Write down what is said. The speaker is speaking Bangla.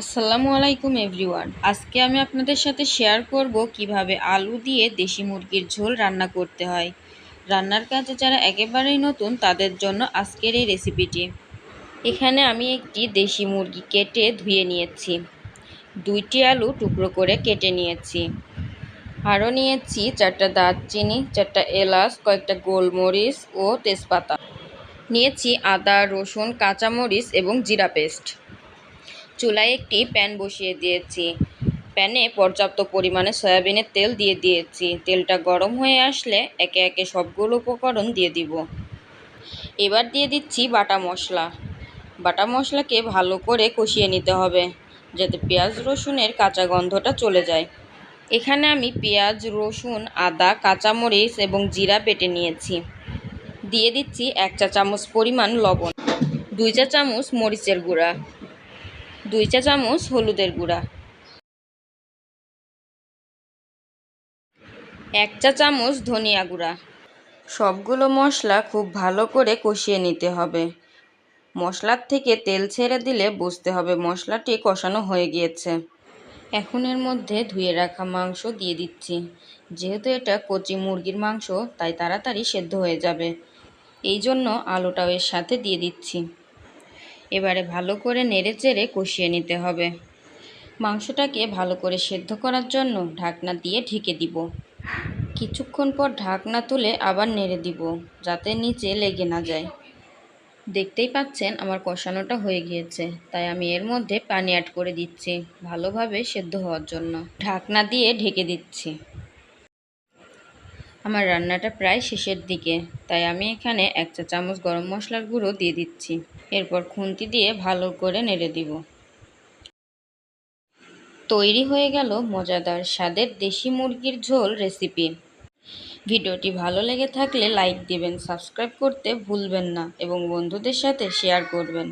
আসসালামু আলাইকুম এভরিওয়ান। আজকে আমি আপনাদের সাথে শেয়ার করব কীভাবে আলু দিয়ে দেশি মুরগির ঝোল রান্না করতে হয়। রান্নার কাজে যারা একেবারেই নতুন, তাদের জন্য আজকের এই রেসিপিটি। এখানে আমি একটি দেশি মুরগি কেটে ধুয়ে নিয়েছি। দুইটি আলু টুকরো করে কেটে নিয়েছি। আরও নিয়েছি চারটা দারচিনি, চারটা এলাচ, কয়েকটা গোলমরিচ ও তেজপাতা। নিয়েছি আদা, রসুন, কাঁচামরিচ এবং জিরা পেস্ট। চুলায় একটি প্যান বসিয়ে দিয়েছি। প্যানে পর্যাপ্ত পরিমাণে সয়াবিনের তেল দিয়ে দিয়েছি। তেলটা গরম হয়ে আসলে একে একে সবগুলো উপকরণ দিয়ে দিব। এবার দিয়ে দিচ্ছি বাটা মশলা। বাটা মশলাকে ভালো করে কষিয়ে নিতে হবে, যাতে পেঁয়াজ রসুনের কাঁচা গন্ধটা চলে যায়। এখানে আমি পেঁয়াজ, রসুন, আদা, কাঁচামরিচ এবং জিরা বেটে নিয়েছি। দিয়ে দিচ্ছি এক চা চামচ পরিমাণ লবণ, দুই চা চামচ মরিচের গুঁড়া। দুই চা চামচ হলুদের গুঁড়া। এক চা চামচ ধনিয়া গুঁড়া। সবগুলো মশলা খুব ভালো করে কষিয়ে নিতে হবে। মশলার থেকে তেল ছেড়ে দিলে বুঝতে হবে মশলাটি কষানো হয়ে গিয়েছে। এখন এর মধ্যে ধুয়ে রাখা মাংস দিয়ে দিচ্ছি। যেহেতু এটা কচি মুরগির মাংস, তাই তাড়াতাড়ি সেদ্ধ হয়ে যাবে। এই জন্য আলুটাও এর সাথে দিয়ে দিচ্ছি। এবারে ভালো করে নেড়ে চেড়ে কষিয়ে নিতে হবে। মাংসটাকে ভালো করে সেদ্ধ করার জন্য ঢাকনা দিয়ে ঢেকে দিব। কিছুক্ষণ পর ঢাকনা তুলে আবার নেড়ে দিব, যাতে নিচে লেগে না যায়। দেখতেই পাচ্ছেন আমার কষানোটা হয়ে গিয়েছে, তাই আমি এর মধ্যে পানি অ্যাড করে দিচ্ছি ভালোভাবে সেদ্ধ হওয়ার জন্য। ঢাকনা দিয়ে ঢেকে দিচ্ছি। আমার রান্নাটা প্রায় শেষের দিকে, তাই আমি এখানে এক চা চামচ গরম মশলার গুঁড়ো দিয়ে দিচ্ছি। এরপর খুন্তি দিয়ে ভালো করে নেড়ে দিব। তৈরি হয়ে গেল মজাদার স্বাদের দেশি মুরগির ঝোল রেসিপি। ভিডিওটি ভালো লেগে থাকলে লাইক দিবেন, সাবস্ক্রাইব করতে ভুলবেন না এবং বন্ধুদের সাথে শেয়ার করবেন।